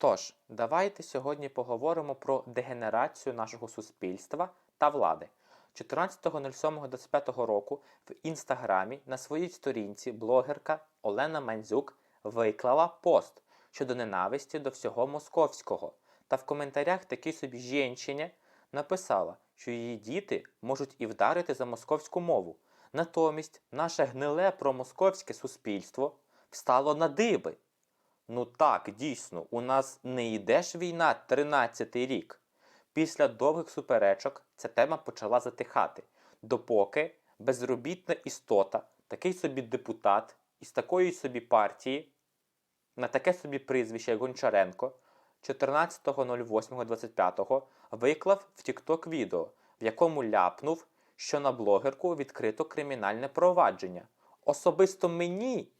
Тож, давайте сьогодні поговоримо про дегенерацію нашого суспільства та влади. 14.07.25 року в інстаграмі на своїй сторінці блогерка Олена Мандзюк виклала пост щодо ненависті до всього московського. Та в коментарях такій собі жінчині написала, що її діти можуть і вдарити за московську мову. Натомість наше гниле промосковське суспільство встало на диби. Ну так, дійсно, у нас не йде ж війна 13-й рік. Після довгих суперечок ця тема почала затихати, допоки безробітна істота, такий собі депутат із такої собі партії, на таке собі прізвище Гончаренко, 14.08.25 виклав в TikTok відео, в якому ляпнув, що на блогерку відкрито кримінальне провадження. Особисто мені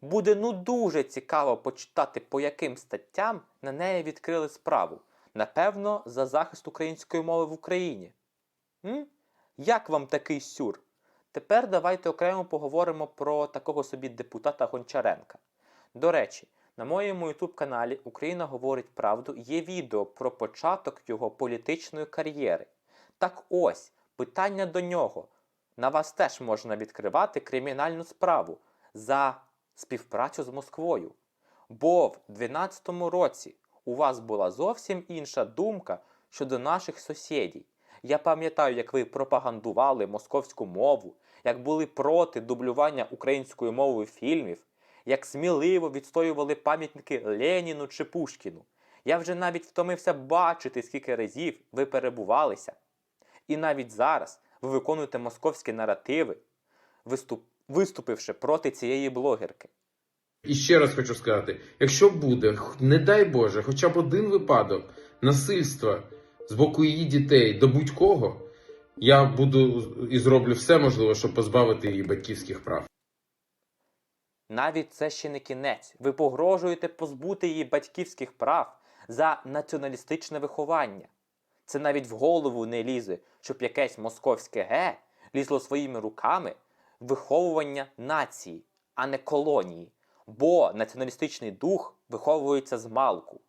буде ну дуже цікаво почитати, по яким статтям на неї відкрили справу. Напевно, за захист української мови в Україні. М? Як вам такий сюр? Тепер давайте окремо поговоримо про такого собі депутата Гончаренка. До речі, на моєму YouTube каналі Україна говорить правду є відео про початок його політичної кар'єри. Так ось, питання до нього. На вас теж можна відкривати кримінальну справу за співпрацю з Москвою. Бо в 2012 році у вас була зовсім інша думка щодо наших сусідів. Я пам'ятаю, як ви пропагандували московську мову, як були проти дублювання українською мовою фільмів, як сміливо відстоювали пам'ятники Леніну чи Пушкіну. Я вже навіть втомився бачити, скільки разів ви перебувалися. І навіть зараз ви виконуєте московські наративи, виступ... виступивши проти цієї блогерки. І ще раз хочу сказати: якщо буде, не дай Боже, хоча б один випадок насильства з боку її дітей до будь-кого, я буду і зроблю все можливе, щоб позбавити її батьківських прав. Навіть це ще не кінець. Ви погрожуєте позбути її батьківських прав за націоналістичне виховання. Це навіть в голову не лізе, щоб якесь московське ге лізло своїми руками виховування нації, а не колонії. Бо націоналістичний дух виховується з малку.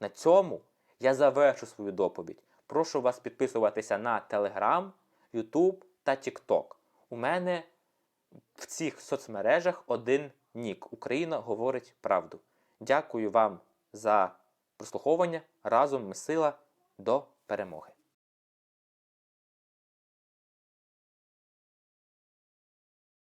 На цьому я завершу свою доповідь. Прошу вас підписуватися на Telegram, YouTube та TikTok. У мене в цих соцмережах один нік. Україна говорить правду. Дякую вам за прослуховування. Разом ми сила до перемоги.